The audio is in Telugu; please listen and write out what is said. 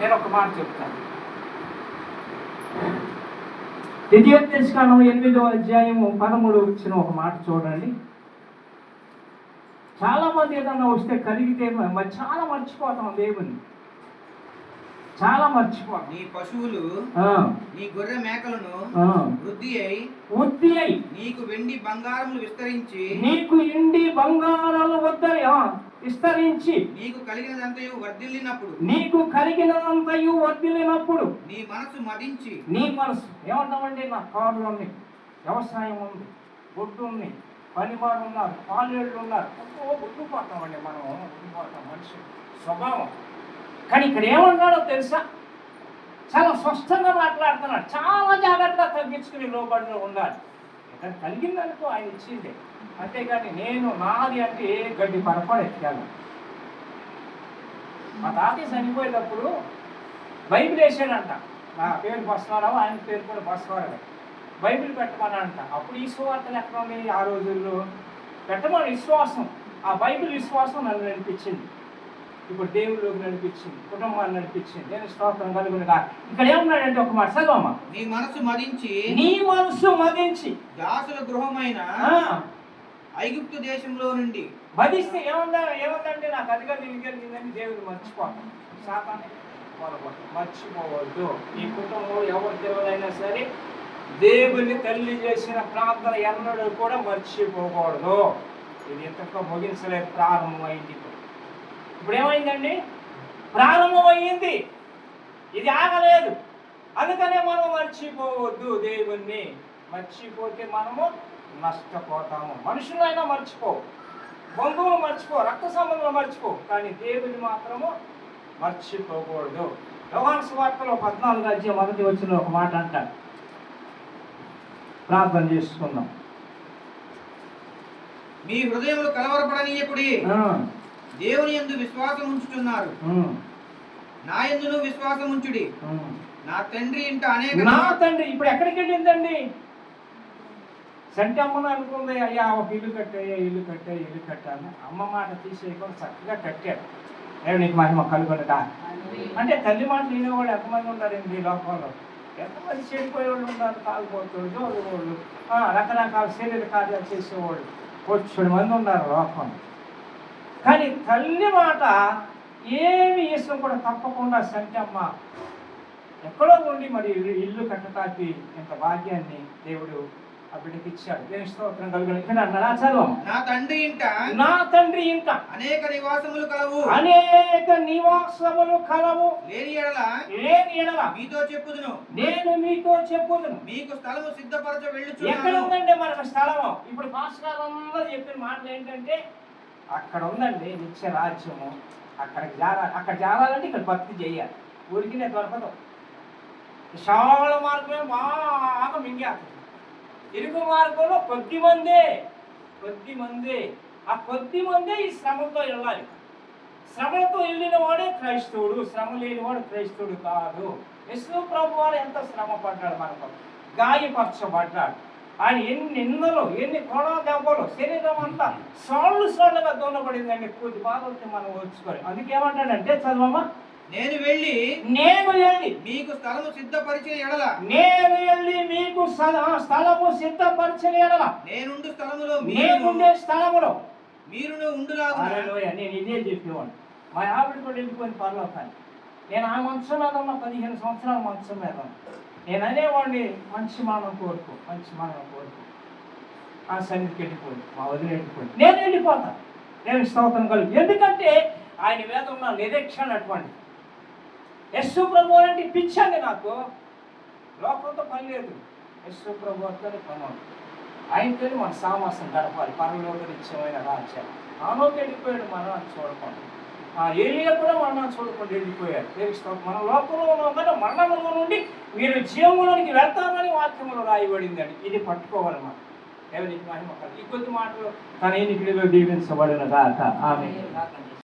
నేను ఒక మాట చెప్తాను. ద్వితీయోపదేశకాండం ఎనిమిదో అధ్యాయము పదమూడు వచ్చిన ఒక మాట చూడండి. చాలా మంది ఏదన్నా వస్తే కలిగితే మరి చాలా మర్చిపోతాం దేవుని చాలా మర్చిపోతాం. నీ పశువులు నీ గొర్రె మేకలను. వృద్ధి అయి వృద్ధి అయి నీకు వెండి బంగారములు విస్తరించి నీకు ఇండి బంగారాలు వద్దని ఆ, విస్తరించి నీకు కలిగినదంతయు వర్ధిల్లినప్పుడు. నీకు కలిగినంతయు వర్ధిల్లినప్పుడు నీ మనసు మదించి. నీ మనసు ఏమంటామండి? నా కార్లు ఉన్నాయి వ్యవసాయం ఉంది గుడ్డు ఉంది పనివారు ఉన్నారు పాలేళ్ళు ఉన్నారు. ఓ గుడ్డుపోతామండి మనం గుడ్డుపోతాం మనిషి స్వభావం. కానీ ఇక్కడ ఏమన్నాడో తెలుసా? చాలా స్పష్టంగా మాట్లాడుతున్నాడు చాలా జాగ్రత్తగా తగ్గించుకుని లోబడిలో ఉండాలి. ఇక్కడ కలిగిందనుకో ఆయన ఇచ్చిందే అంతేగాని నేను నాది అంటే ఏ గడ్డి పరపాడు ఎత్తాను మా తాతయ్య చనిపోయేటప్పుడు బైబిల్ వేసాడంట. నా పేరు బస్వారావు ఆయన పేరు కూడా బస్వారావు. బైబిల్ పెట్టమని అంట అప్పుడు ఈ సువార్తలు ఎక్కడ ఉన్నాయి ఆ రోజుల్లో? పెట్టమని విశ్వాసం. ఆ బైబిల్ విశ్వాసం నన్ను నడిపించింది. ఇప్పుడు దేవుళ్ళలోకి నడిపించింది కుటుంబాన్ని నడిపించింది నేను స్తోత్రం కలుగునుగా ఇక్కడ ఏమన్నాడంటే ఒక మాట చదవమ్మా. నీ మనసు మదించి నీ మనసు మదించి. దాసుల గృహమైన ఐగుప్తు దేశంలో నుండి. మదిస్తే ఏమన్నా ఏమందంటే నాకు అదిగా నిలిగలిగిందని దేవుడు మర్చిపోతాం శాతాన్ని మర్చిపోవద్దు. ఈ కుటుంబంలో ఎవరి దేవుడైనా సరే దేవుని తల్లి చేసిన ప్రార్థన ఎన్నడూ కూడా మర్చిపోకూడదు. ఇది ఎంతగా ముగించలేదు ప్రారంభమైంది. ఇప్పుడు ఏమైందండి ప్రారంభమైంది. ఇది ఆగలేదు. అందుకనే మనం మర్చిపోవద్దు దేవుణ్ణి. మర్చిపోతే మనము నష్టపోతాము. మనుషులైనా మర్చిపో. బంధువులు మర్చిపో. రక్త సంబంధులు మర్చిపో. కానీ దేవుని మాత్రము మర్చిపోకూడదు. వ్యవహార స్వార్థలో పద్నాలుగు అధ్యాయం మొదటి వచ్చిన ఒక మాట అంటారు. ప్రార్థన చేసుకుందాం. మీ హృదయములు కలవరపడనీయకుడి. దేవుని యందు విశ్వాసం ఉంచుతున్నారు నా యందును విశ్వాసం ఉంచుడి. నా తండ్రి ఇంట అనేక నా తండ్రి ఇప్పుడు ఎక్కడికి వెళ్ళిందండి సంటి అమ్మను అనుకుంది అయ్యా ఒక ఇల్లు కట్టాయ్యా ఇల్లు కట్టా ఇల్లు కట్టాను అమ్మ మాట తీసేయకుండా చక్కగా కట్టాడు. నేను నీకు మహిమ కలుగునట అంటే తల్లి మాట వినేవాడు ఎంతమంది ఉన్నారండి ఈ లోకంలో? ఎంతమంది చెడిపోయే వాళ్ళు ఉన్నారు జోగుబోళ్ళు ఆ, రకరకాల శరీర కార్యాలు చేసేవాళ్ళు. వచ్చుడు మంది ఉన్నారు లోకంలో. కానీ తల్లి మాట ఏమి ఇష్టం కూడా తప్పకుండా సంటమ్మ ఎక్కడో ఉండి మరి ఇల్లు కట్టడానికి ఇంత భాగ్యాన్ని దేవుడు ఆ బిడ్డకి ఇచ్చాడు. దేవుని స్తోత్రం కలుగును. ఇక్కడ అన్నాడు చదువు నా తండ్రి ఇంట నా తండ్రి ఇంట అనేక నివాసములు కలవు. అనేక నివాసములు కలవు. లేని ఎడల లేని ఎడల మీతో చెప్పుదును. నేను మీతో చెప్పుదును. మీకు స్థలము సిద్ధపరచ ఎక్కడ వెళ్ళుచున్నాను ఉందండి మనకు స్థలము? ఇప్పుడు భాస్కర్ అందరూ చెప్పిన మాటలు ఏంటంటే అక్కడ ఉందండి నిత్య రాజ్యము. అక్కడికి జారాలి అక్కడ జారాలంటే ఇక్కడ భక్తి చేయాలి. ఊరికి నేను దొరకదు విశాల మార్గమే బాగా మింగేస్తుంది ఇరుగు మార్గంలో కొద్ది మందే కొద్ది మందే. ఆ కొద్ది మందే ఈ శ్రమతో వెళ్ళాలి. శ్రమతో వెళ్ళిన వాడే క్రైస్తవుడు. శ్రమ లేనివాడు క్రైస్తవుడు కాదు. విష్ణు ప్రభు వారు ఎంత శ్రమ పడ్డాడు మనకు. గాయపరచబడ్డాడు. ఆయన ఎన్ని నిందలు ఎన్ని కొడ దెబ్బలు శరీరం అంతా సాళ్ళు సాళ్ళుగా దూనబడిందండి కొద్ది బాధలతో మనం ఓర్చుకోవాలి అందుకే ఏమంటాడంటే చదవమ్మా నేను వెళ్ళి నేను వెళ్ళి మీకు స్థలము సిద్ధపరిచిన ఎడల నేను వెళ్ళి మీకు స్థల- స్థలము సిద్ధపరచిన ఎడల నేనుండు స్థలములో మీరు నేనుండే స్థలములో ఉండులాగున హల్లెలూయా. నేను ఇదే చెప్పేవాడు మా ఆవిడ కూడా వెళ్ళిపోయిన పరలోకాన్ని నేను ఆ మంచం మీద ఉన్న పదిహేను సంవత్సరాల మంచం మీద. నేను అనేవాడిని మంచి మానం కోరుకో మంచి మానం కోరుకో. ఆ సన్నిధికి వెళ్ళిపోండి మా వదిలి వెళ్ళిపోండి. నేను వెళ్ళిపోతాను నేను స్తోత్రం కలుగు. ఎందుకంటే ఆయన మీద ఉన్న నిరీక్షణ అటువంటి యశ్వ ప్రభు అంటే పిచ్చండి నాకు. లోకంతో పని లేదు. యశ్వ ప్రభు అంటే పని ఆయనతో మన సామాసం గడపాలి. పరలోక నిత్యమైన రాజ్యాలు. ఆనోకి వెళ్ళిపోయాడు మనం అని చూడకుండా ఏలియా కూడా మరణాన్ని చూడకుండా వెళ్ళిపోయారు. తెలుస్తాం మన లోకంలో ఉన్న మరణంలో నుండి మీరు జీవంలోనికి వెళ్తామని వాక్యంలో రాయబడిందండి. ఇది పట్టుకోవాలన్నమాట మనం. ఎవరికి మహిమ కలుగు. ఈ కొద్ది మాటలు తన ఎన్నికలో దీవించబడిన దాకా ఆమె